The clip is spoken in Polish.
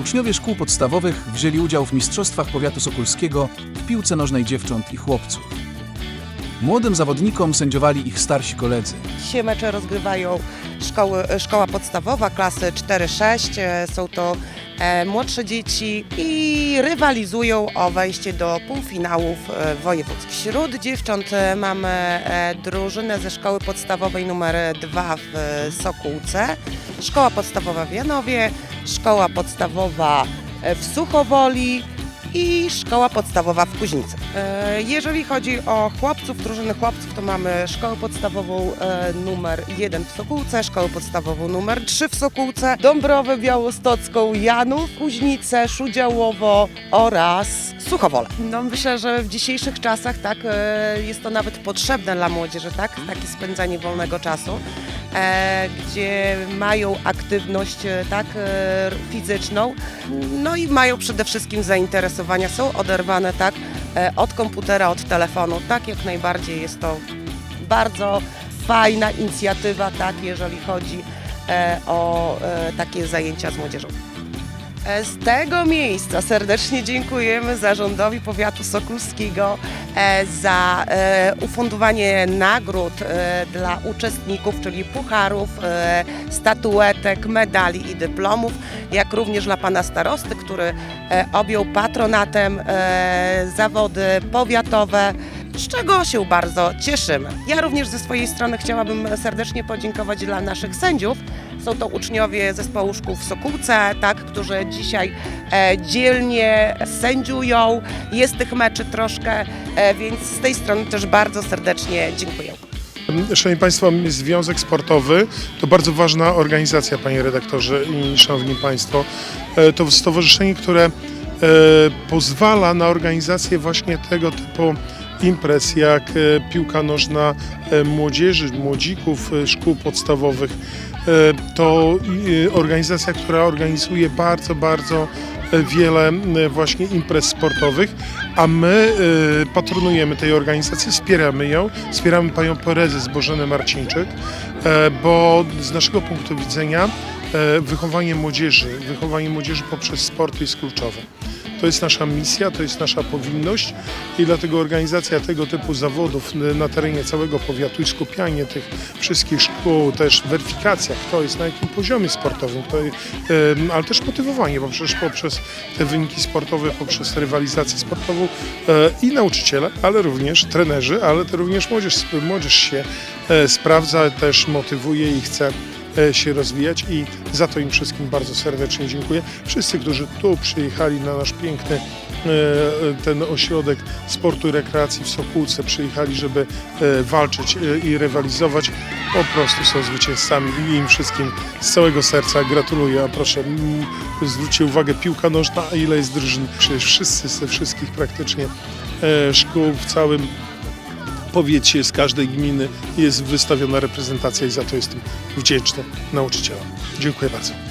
Uczniowie szkół podstawowych wzięli udział w Mistrzostwach Powiatu Sokulskiego w piłce nożnej dziewcząt i chłopców. Młodym zawodnikom sędziowali ich starsi koledzy. Dzisiaj mecze rozgrywają szkoły, szkoła podstawowa, klasy 4-6. E, Są to e, młodsze dzieci i rywalizują o wejście do półfinałów e, wojewódzkich. Wśród dziewcząt e, mamy e, drużynę ze szkoły podstawowej numer 2 w Sokółce, szkoła podstawowa w Janowie, szkoła podstawowa w Suchowoli i szkoła podstawowa w Kuźnicy. E, Jeżeli chodzi o chłopców, drużyny chłopców, to mamy szkołę podstawową e, numer 1 w Sokółce, szkołę podstawową numer 3 w Sokółce, Dąbrowę Białostocką, Janów, Kuźnicę, Szudziałowo oraz Suchowole. No myślę, że w dzisiejszych czasach tak e, jest to nawet potrzebne dla młodzieży, tak? Takie spędzanie wolnego czasu. E, gdzie mają aktywność tak e, fizyczną, no i mają przede wszystkim zainteresowania, są oderwane tak od komputera, od telefonu. Tak jak najbardziej jest to bardzo fajna inicjatywa, tak, jeżeli chodzi e, o e, takie zajęcia z młodzieżą. E, Z tego miejsca serdecznie dziękujemy Zarządowi Powiatu Sokulskiego e, za e, ufundowanie nagród dla uczestników, czyli pucharów, statuetek, medali i dyplomów, jak również dla pana starosty, który objął patronatem zawody powiatowe z czego się bardzo cieszymy. Ja również ze swojej strony chciałabym serdecznie podziękować dla naszych sędziów. Są to uczniowie zespołu szkół w Sokółce, tak, którzy dzisiaj e, dzielnie sędziują. Jest tych meczy troszkę, e, więc z tej strony też bardzo serdecznie dziękuję. Szanowni Państwo, Związek Sportowy to bardzo ważna organizacja, Panie Redaktorze i Szanowni Państwo. E, To stowarzyszenie, które e, pozwala na organizację właśnie tego typu imprez jak e, piłka nożna e, młodzieży, młodzików e, szkół podstawowych. To organizacja, która organizuje bardzo, bardzo wiele właśnie imprez sportowych, a my patronujemy tej organizacji, wspieramy ją, wspieramy panią prezes Bożenę Marcińczyk, bo z naszego punktu widzenia wychowanie młodzieży, wychowanie młodzieży poprzez sport jest kluczowe. To jest nasza misja, to jest nasza powinność i dlatego organizacja tego typu zawodów na terenie całego powiatu i skupianie tych wszystkich szkół, też weryfikacja, kto jest na jakim poziomie sportowym, kto, ale też motywowanie, bo przecież poprzez te wyniki sportowe, poprzez rywalizację sportową e, i nauczyciele, ale również trenerzy, ale również młodzież, młodzież się e, sprawdza, też motywuje i chce się rozwijać i za to im wszystkim bardzo serdecznie dziękuję. Wszyscy, którzy tu przyjechali na nasz piękny e, ten ośrodek sportu i rekreacji w Sokółce, przyjechali, żeby e, walczyć e, i rywalizować, po prostu są zwycięzcami i im wszystkim z całego serca gratuluję. A proszę, zwróćcie uwagę, piłka nożna, a ile jest drużyn? Przecież wszyscy ze wszystkich praktycznie e, szkół w całym powiecie, z każdej gminy jest wystawiona reprezentacja i za to jestem wdzięczny nauczycielom. Dziękuję bardzo.